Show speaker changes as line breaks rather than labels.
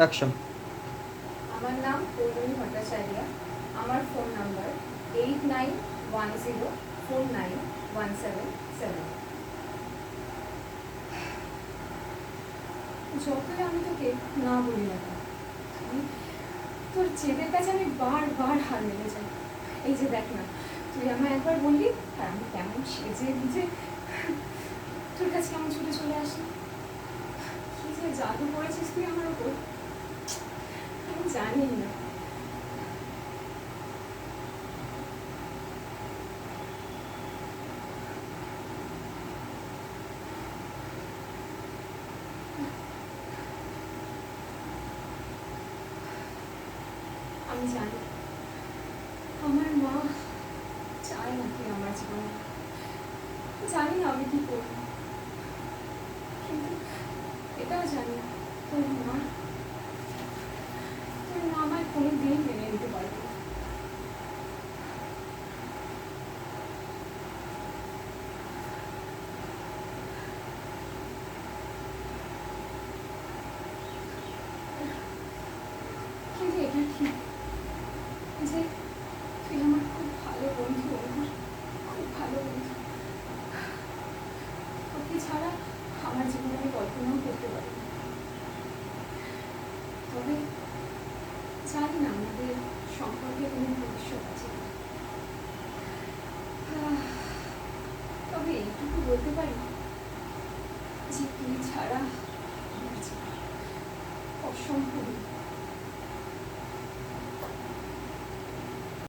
Action
আমার নাম পৌলমী ভট্টাচার্য। আমার phone number eight nine one zero four nine one seven seven যতই আমি তোকে না বলি না তোর জেদের কাছে আমি বারবার হার মেরে যাই। এই যে দেখ না, তুই আমায় একবার বললি, আর আমি কেমন সেজে বুঝে তোর কাছে কেমন ছুটে চলে আসি। কি যে জাদু করেছিস তুই আমার আমি জানি না আমি জানি। আমার মা চায় না তুই আমার জীবনে। জানি না আমি কি করব। কিন্তু এটাও জানি তোর মা তোর মা আমায় কোনো দিন মেনে নিতে পারবে না। ঠিক যে তুই আমার খুব ভালো বন্ধু, আমার খুব ভালো বন্ধু। তোকে ছাড়া আমার জীবনে আমি কল্পনাও করতে পারি তবে জানি না আমাদের সম্পর্কে কোনো ভবিষ্যৎ আছে তবে এইটুকু বলতে পারি যে তুই ছাড়া আমার জীবন অসম্পূর্ণ